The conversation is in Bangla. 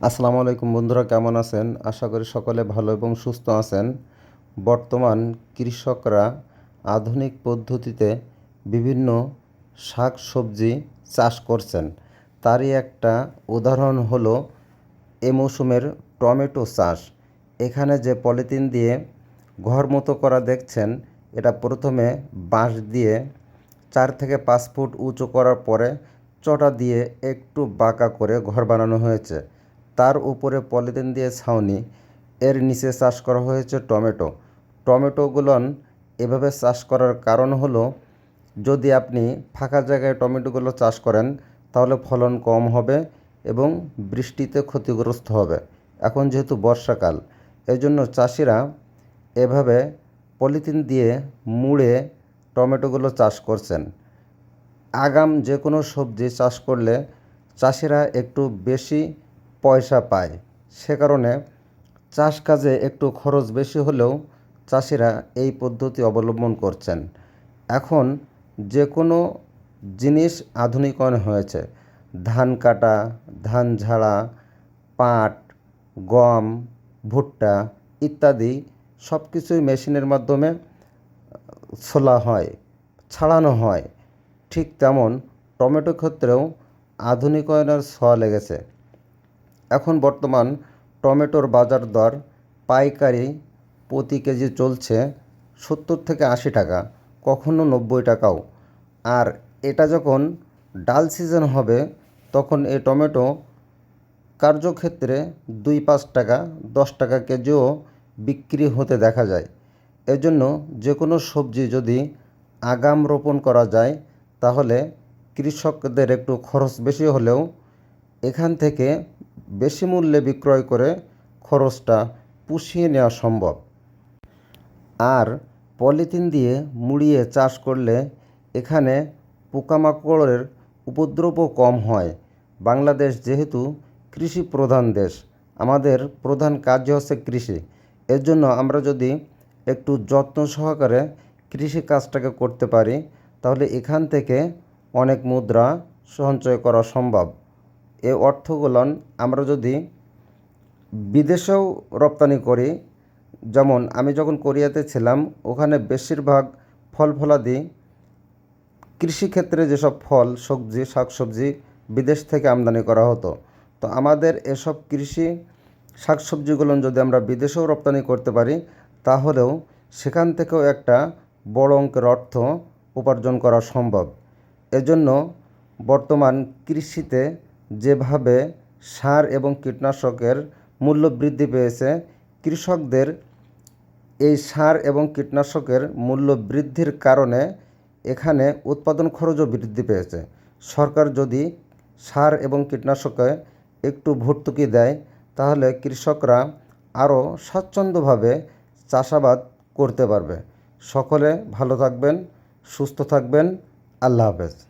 আসসালামু আলাইকুম বন্ধুরা, কেমন আছেন? আশা করি সকলে ভালো এবং সুস্থ আছেন। বর্তমান কৃষকরা আধুনিক পদ্ধতিতে বিভিন্ন শাক সবজি চাষ করছেন। তারই একটা উদাহরণ হলো এ মৌসুমের টমেটো চাষ। এখানে যে পলিথিন দিয়ে ঘর মতো করা দেখছেন, এটা প্রথমে বাঁশ দিয়ে চার থেকে পাঁচ ফুট উঁচু করার পরে চটা দিয়ে একটু বাঁকা করে ঘর বানানো হয়েছে। তার উপরে পলিথিন দিয়ে ছাউনি। এর নিচে চাষ করা হয়েছে টমেটো। টমেটোগুলোন এভাবে চাষ করার কারণ হলো, যদি আপনি ফাঁকা জায়গায় টমেটোগুলো চাষ করেন, তাহলে ফলন কম হবে এবং বৃষ্টিতে ক্ষতিগ্রস্ত হবে। এখন যেহেতু বর্ষাকাল এই জন্য চাষিরা এভাবে পলিথিন দিয়ে মুড়ে টমেটোগুলো চাষ করছেন। আগাম যে কোনো সবজি চাষ করলে চাষিরা একটু বেশি পয়সা পায়। সে কারণে চাষ কাজে একটু খরচ বেশি হলেও চাষিরা এই পদ্ধতি অবলম্বন করছেন। এখন যে কোনো জিনিস আধুনিকরণ হয়েছে। ধান কাটা, ধান ঝাড়া, পাট, গম, ভুট্টা ইত্যাদি সব কিছুই মেশিনের মাধ্যমে ছোলা হয়, ছাড়ানো হয়। ঠিক তেমন টমেটো ক্ষেত্রেও আধুনিকায়নের ছোঁয়া লেগেছে। এখন বর্তমান টমেটোর বাজার দর পাইকারি প্রতি কেজি চলছে সত্তর থেকে আশি টাকা, কখনো নব্বই টাকাও। আর এটা যখন ডাল সিজন হবে, তখন এ টমেটো কার্যক্ষেত্রে দুই পাঁচ টাকা, দশ টাকা কেজিও বিক্রি হতে দেখা যায়। এজন্য যে কোনো সবজি যদি আগাম রোপণ করা যায়, তাহলে কৃষকদের একটু খরচ বেশি হলেও এখান থেকে বেশি মূল্যে বিক্রয় করে খরচটা পুষিয়ে নেওয়া সম্ভব। আর পলিথিন দিয়ে মুড়িয়ে চাষ করলে এখানে পোকামাকড়ের উপদ্রবও কম হয়। বাংলাদেশ যেহেতু কৃষি প্রধান দেশ, আমাদের প্রধান কাজ হচ্ছে কৃষি। এর জন্য আমরা যদি একটু যত্ন সহকারে কৃষি কাজটাকে করতে পারি, তাহলে এখান থেকে অনেক মুদ্রা সঞ্চয় করা সম্ভব। এ অর্থগুলো আমরা যদি বিদেশেও রপ্তানি করি, যেমন আমি যখন কোরিয়াতে ছিলাম, ওখানে বেশিরভাগ ফল ফলাদি কৃষিক্ষেত্রে যেসব ফল, সবজি, শাকসবজি বিদেশ থেকে আমদানি করা হতো। তো আমাদের এসব কৃষি শাকসবজিগুলো যদি আমরা বিদেশেও রপ্তানি করতে পারি, তাহলেও সেখান থেকেও একটা বড় অঙ্কের অর্থ উপার্জন করা সম্ভব। এজন্য বর্তমান কৃষিতে যেভাবে সার এবং কীটনাশকের মূল্য বৃদ্ধি পেয়েছে, কৃষকদের এই সার এবং কীটনাশকের মূল্য বৃদ্ধির কারণে এখানে উৎপাদন খরচও বৃদ্ধি পেয়েছে। সরকার যদি সার এবং কীটনাশকে একটু ভর্তুকি দেয়, তাহলে কৃষকরা আরও স্বাচ্ছন্দ্যভাবে চাষাবাদ করতে পারবে। সকলে ভালো থাকবেন, সুস্থ থাকবেন। আল্লাহ হাফেজ।